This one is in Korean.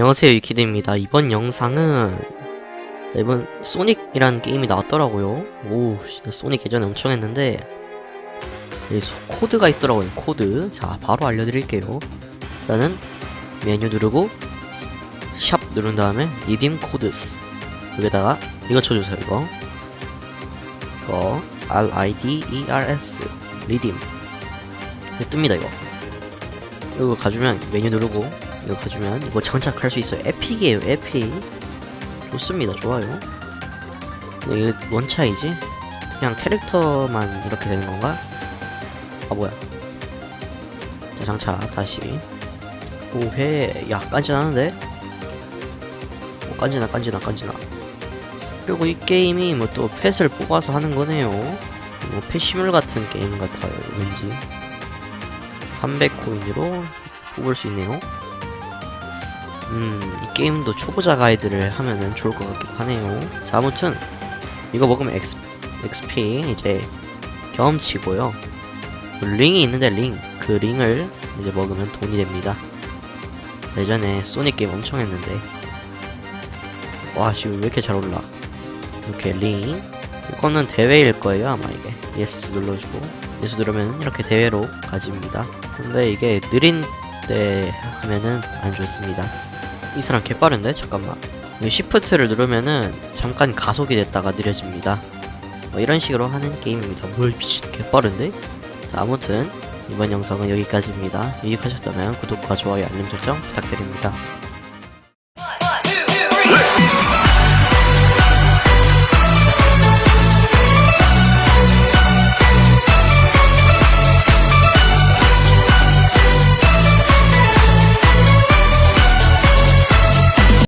안녕하세요 유키드입니다. 이번 영상은 이번 소닉이라는 게임이 나왔더라고요. 오 소닉 예전에 엄청 했는데 코드가 있더라고요 코드. 자 바로 알려드릴게요. 일단은 메뉴 누르고 스- 샵 누른 다음에 리딤 코드스 여기다가 이거 쳐주세요 이거. 이거 R-I-D-E-R-S 리딤. 이거 뜹니다 이거. 이거 가주면 메뉴 누르고 이거 가주면 이거 장착할 수 있어요. 에픽이에요 에픽. 좋습니다 좋아요. 근데 이게 뭔 차이지? 그냥 캐릭터만 이렇게 되는 건가? 아 뭐야. 자 장착 다시. 오해. 야 깐진하는데? 오, 깐지나 깐지나 깐지나. 그리고 이 게임이 뭐 또 펫을 뽑아서 하는 거네요. 뭐 펫시물 같은 게임 같아요 왠지. 300코인으로 뽑을 수 있네요 음, 이 게임도 초보자 가이드를 하면은 좋을 것 같기도 하네요. 자, 아무튼, 이거 먹으면 X, XP 이제 경험치고요. 링이 있는데 링, 그 링을 이제 먹으면 돈이 됩니다. 예전에 소닉 게임 엄청 했는데, 와, 씨, 왜 이렇게 잘 올라? 이렇게 링, 이거는 대회일 거예요, 아마 이게. 예스 눌러주고, 예스 누르면 이렇게 대회로 가집니다. 근데 이게 느린 때 하면은 안 좋습니다. 이 사람 개빠른데? 잠깐만 이 시프트를 누르면은 잠깐 가속이 됐다가 느려집니다 뭐 이런 식으로 하는 게임입니다 뭘 미친 개빠른데? 자 아무튼 이번 영상은 여기까지입니다 유익하셨다면 구독과 좋아요 알림 설정 부탁드립니다.